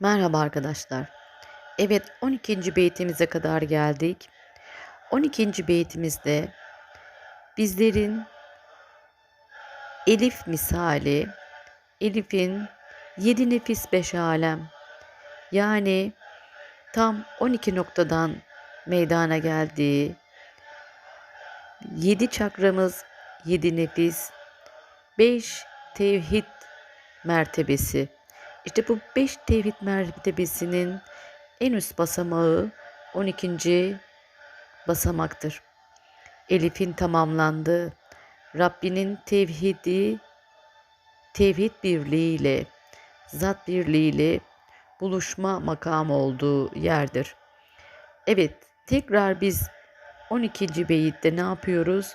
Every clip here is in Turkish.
Merhaba arkadaşlar. Evet 12. beytimize kadar geldik. 12. beytimizde bizlerin Elif misali, Elif'in yedi nefis beş alem yani tam 12 noktadan meydana geldiği, yedi çakramız, yedi nefis, beş tevhid mertebesi. İşte bu beş tevhid mertebesinin en üst basamağı 12. basamaktır. Elif'in tamamlandığı, Rabbinin tevhidi, tevhid birliğiyle, zat birliğiyle buluşma makamı olduğu yerdir. Evet, tekrar biz 12. beyitte ne yapıyoruz?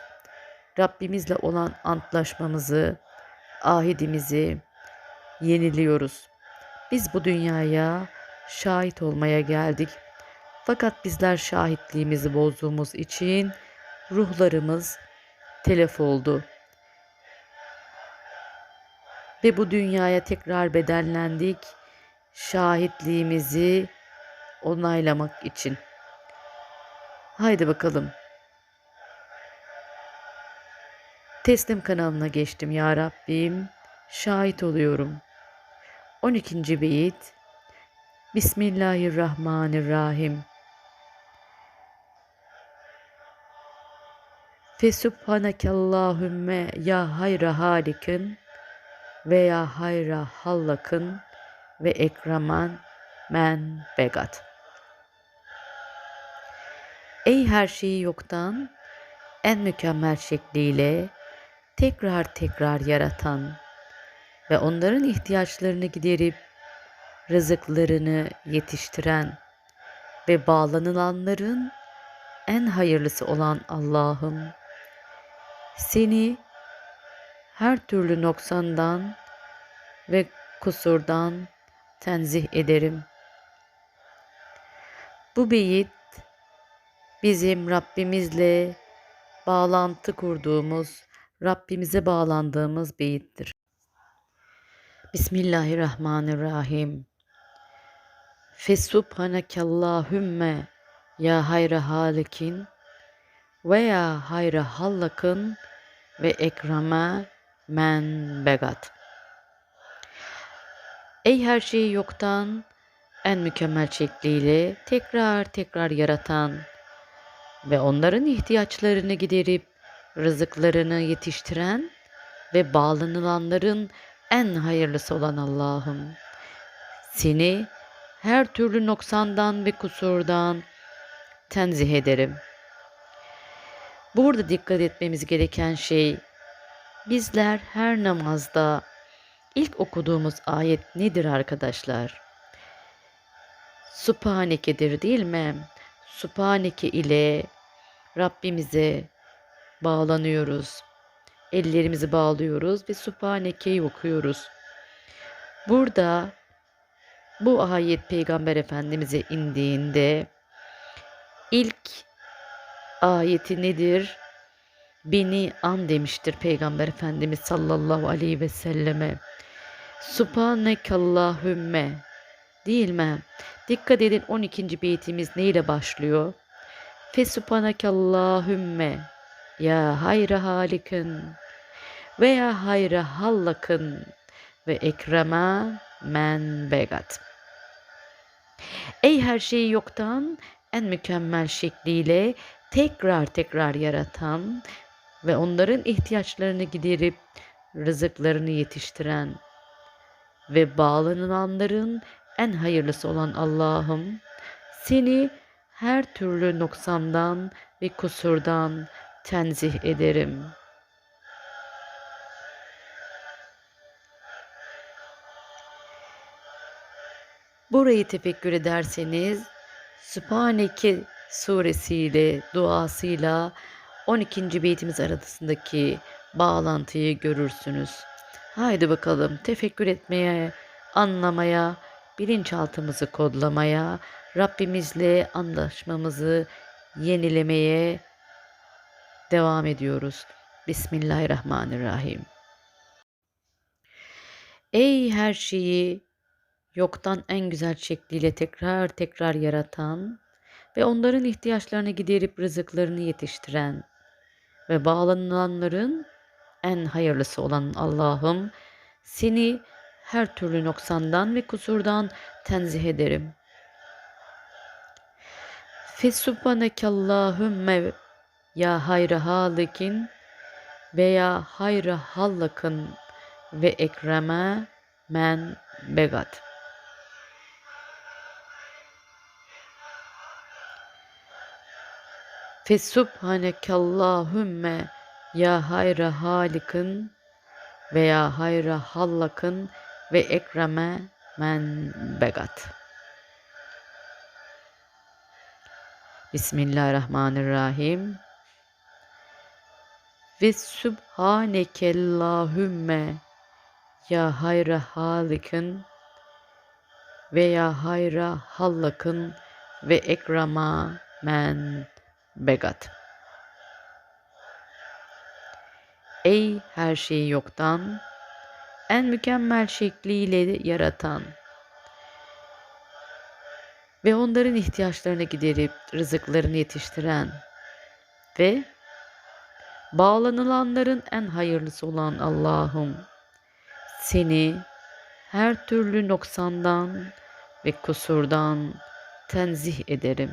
Rabbimizle olan antlaşmamızı, ahidimizi yeniliyoruz. Biz bu dünyaya şahit olmaya geldik. Fakat bizler şahitliğimizi bozduğumuz için ruhlarımız telef oldu. Ve bu dünyaya tekrar bedellendik şahitliğimizi onaylamak için. Haydi bakalım. Teslim kanalına geçtim ya Rabbim. Şahit oluyorum. 12. beyit Bismillahirrahmanirrahim. Fesubhanakallahümme ya hayra halikin ve ya hayra hallakın ve ekraman men begat. Ey her şeyi yoktan en mükemmel şekliyle tekrar tekrar yaratan ve onların ihtiyaçlarını giderip rızıklarını yetiştiren ve bağlanılanların en hayırlısı olan Allah'ım seni her türlü noksandan ve kusurdan tenzih ederim. Bu beyit bizim Rabbimizle bağlantı kurduğumuz, Rabbimize bağlandığımız beyittir. Bismillahirrahmanirrahim. Fesubhanakallahümme ya hayra halikin ve ya hayra hallakın ve ekrame men begat. Ey her şeyi yoktan en mükemmel şekliyle tekrar tekrar yaratan ve onların ihtiyaçlarını giderip rızıklarını yetiştiren ve bağlanılanların en hayırlısı olan Allah'ım. Seni her türlü noksandan ve kusurdan tenzih ederim. Burada dikkat etmemiz gereken şey bizler her namazda ilk okuduğumuz ayet nedir arkadaşlar? Subhaneke'dir değil mi? Subhaneke ile Rabbimize bağlanıyoruz. Ellerimizi bağlıyoruz ve Subhaneke'yi okuyoruz. Burada bu ayet Peygamber Efendimiz'e indiğinde ilk ayeti nedir? Beni an demiştir Peygamber Efendimiz sallallahu aleyhi ve selleme. Subhanekallahümme değil mi? Dikkat edin 12. beytimiz neyle başlıyor? Fesubhanekallahümme ya hayra halikın ve ya hayra hallakın ve ekrema men begat. Ey her şeyi yoktan en mükemmel şekliyle tekrar tekrar yaratan ve onların ihtiyaçlarını giderip rızıklarını yetiştiren ve bağlanılanların en hayırlısı olan Allah'ım seni her türlü noksandan ve kusurdan tenzih ederim. Burayı tefekkür ederseniz Sübhaneke suresiyle, duasıyla 12. beytimiz arasındaki bağlantıyı görürsünüz. Haydi bakalım tefekkür etmeye, anlamaya, bilinçaltımızı kodlamaya, Rabbimizle anlaşmamızı yenilemeye devam ediyoruz. Bismillahirrahmanirrahim. Ey her şeyi yoktan en güzel şekliyle tekrar tekrar yaratan ve onların ihtiyaçlarını giderip rızıklarını yetiştiren ve bağlanılanların en hayırlısı olan Allah'ım seni her türlü noksandan ve kusurdan tenzih ederim. Fesubhaneke Allahümme ya hayrı halikin ve ya hayrı hallakın ve ekreme men begat. Fesubhaneke Allahümme ya hayrı halikin ve ya hayrı hallakın ve ekreme men begat. Bismillahirrahmanirrahim. Ve subhanekellahümme ya hayra halikin ve ya hayra hallakın ve ekrama men begat. Ey her şeyi yoktan, en mükemmel şekliyle yaratan ve onların ihtiyaçlarını giderip rızıklarını yetiştiren ve bağlanılanların en hayırlısı olan Allah'ım seni her türlü noksandan ve kusurdan tenzih ederim.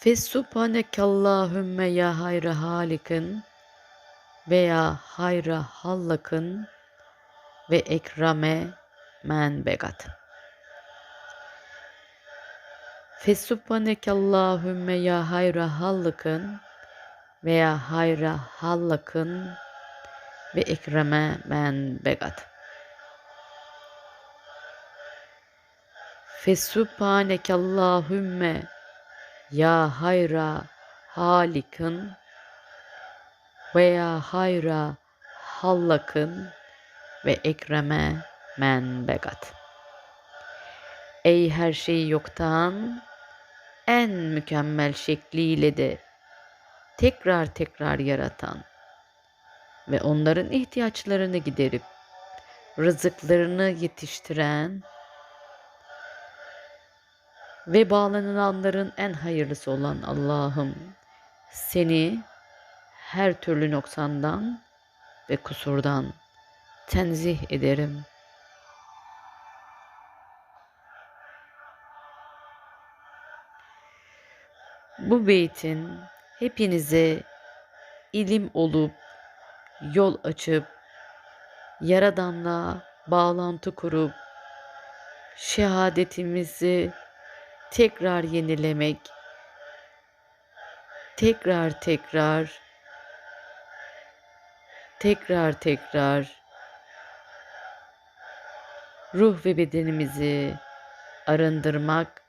Fesubhaneke Allahümme ya hayra halikin veya hayra hallakın ve ekrame men begat. Fesubhaneke Allahümme ya hayra hallakın veya hayra hallakın ve ekreme men begat. Fesubhaneke Allahümme ya hayra halikın veya hayra hallakın ve ekreme men begat. Ey her şeyi yoktan en mükemmel şekliyle de tekrar tekrar yaratan ve onların ihtiyaçlarını giderip rızıklarını yetiştiren ve bağlanılanların en hayırlısı olan Allah'ım seni her türlü noksandan ve kusurdan tenzih ederim. Bu beytin hepinize ilim olup yol açıp Yaradan'la bağlantı kurup şehadetimizi tekrar yenilemek, tekrar tekrar, tekrar tekrar ruh ve bedenimizi arındırmak,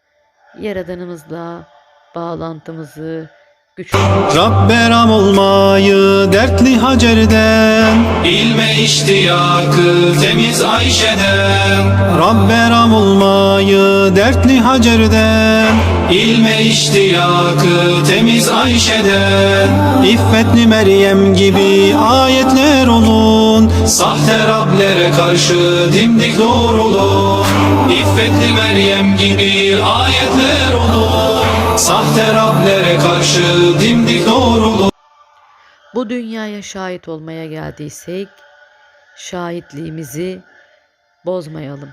Yaradanımızla bağlantımızı güçlendirmek. Rabbe ram olmayı dertli Hacer'den. İlme iştiyakı temiz Ayşe'den. Rabbe ram olmayı dertli Hacer'den. İlme iştiyakı temiz Ayşe'den. İffetli Meryem gibi ayetler olun. Sahte Rablere karşı dimdik doğrulun. İffetli Meryem gibi ayetler olun Sahte Rablere karşı dimdik doğrulun Bu dünyaya şahit olmaya geldiysek şahitliğimizi bozmayalım.